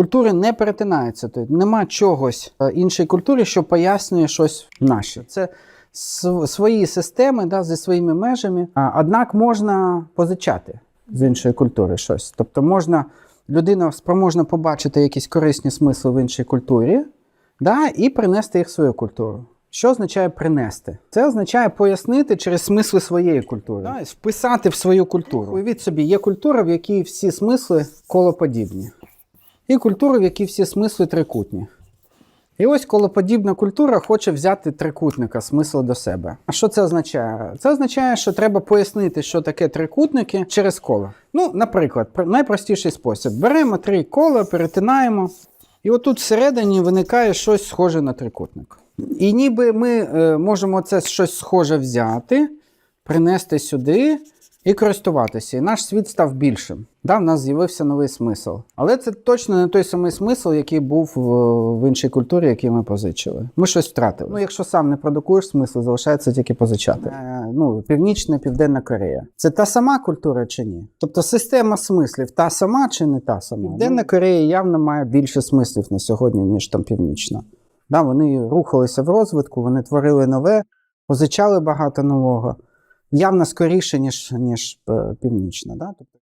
Культури не перетинаються тут. Нема чогось е, іншої культури, що пояснює щось наше. Це свої системи да, зі своїми межами. Однак можна позичати з іншої культури щось. Тобто можна, людина спроможна побачити якісь корисні смисли в іншій культурі да, і принести їх в свою культуру. Що означає принести? Це означає пояснити через смисли своєї культури, да, вписати в свою культуру. Уявіть собі, є культура, в якій всі смисли колоподібні, і культура, в якій всі смисли трикутні. І ось колоподібна культура хоче взяти трикутника, смисл до себе. А що це означає? Це означає, що треба пояснити, що таке трикутники через коло. Ну, наприклад, найпростіший спосіб: беремо три кола, перетинаємо, і отут всередині виникає щось схоже на трикутник. І ніби ми е, можемо це щось схоже взяти, принести сюди і користуватися. І наш світ став більшим. Да, в нас з'явився новий смисл. Але це точно не той самий смисл, який був в, в іншій культурі, який ми позичили. Ми щось втратили. Ну, якщо сам не продукуєш смисл, залишається тільки позичати. Е, ну, Північна, Південна Корея. Це та сама культура чи ні? Тобто система смислів та сама чи не та сама? Південна Корея явно має більше смислів на сьогодні, ніж там Північна. Да, вони рухалися в розвитку, вони творили нове, позичали багато нового. Явно скоріше, ніж, ніж е, північна. Да? Тобто